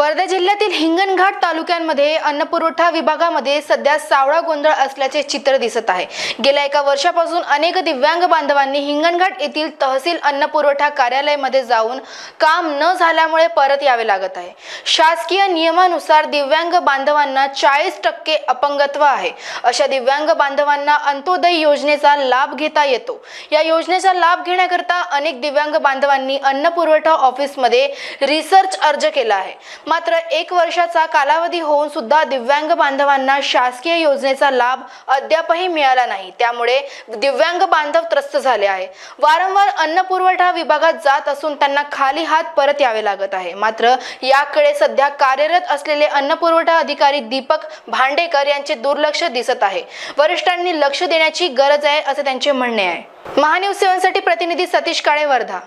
वर्धा जिल्ह्यातील हिंगणघाट तालुक्यांमध्ये अन्नपुरवठा विभागामध्ये सध्या सावळा गोंधळ असल्याचे चित्र दिसत आहे. गेल्या एका वर्षापासून अनेक दिव्यांग बांधवांनी हिंगणघाट येथील तहसील अन्नपुरवठा कार्यालयामध्ये जाऊन काम न झाल्यामुळे परत यावे लागत आहे. शासकीय नियमानुसार दिव्यांग बांधवांना चाळीस टक्के अपंगत्व आहे. अशा दिव्यांग बांधवांना अंत्योदय योजनेचा लाभ घेता येतो. या योजनेचा लाभ घेण्याकरता अनेक दिव्यांग बांधवांनी अन्नपुरवठा ऑफिसमध्ये रिसर्च अर्ज केला आहे. मात्र एक वर्षाचा कालावधी होऊन सुद्धा दिव्यांग बांधवांना शासकीय योजनेचा लाभ अद्यापही मिळाला नाही. त्यामुळे दिव्यांग बांधव त्रस्त झाले आहे. वारंवार अन्न पुरवठा विभागात जात असून त्यांना खाली हात परत यावे लागत आहे. मात्र याकडे सध्या कार्यरत असलेले अन्न पुरवठा अधिकारी दीपक भांडेकर यांचे दुर्लक्ष दिसत आहे. वरिष्ठांनी लक्ष देण्याची गरज आहे असे त्यांचे म्हणणे आहे. महान्यूज सेवनसाठी प्रतिनिधी सतीश काळे वर्धा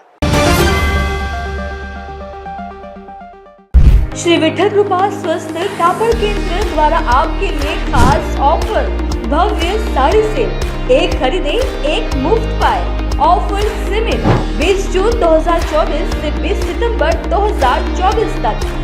श्री विठल कृपा स्वस्थ कापड़ केंद्र द्वारा आपके लिए खास ऑफर. भव्य साड़ी सेल. एक खरीदे एक मुफ्त पाए. ऑफर सीमित. 20 जून 2024 से 20 सितंबर 2024 तक.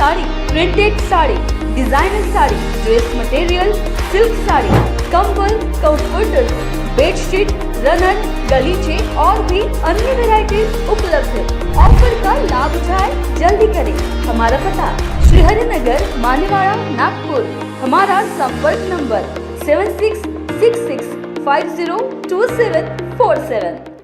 Sari printed sari designer sari dress material silk sari, कंबल कंफर्टर बेडशीट रनर गलीचे और भी अन्य वेराइटीज उपलब्ध है। ऑफ़र का लाभ उठाए, जल्दी करें। हमारा पता श्री हरिनगर मानेवाड़ा, नागपुर। हमारा संपर्क number seven six six six five zero two seven four seven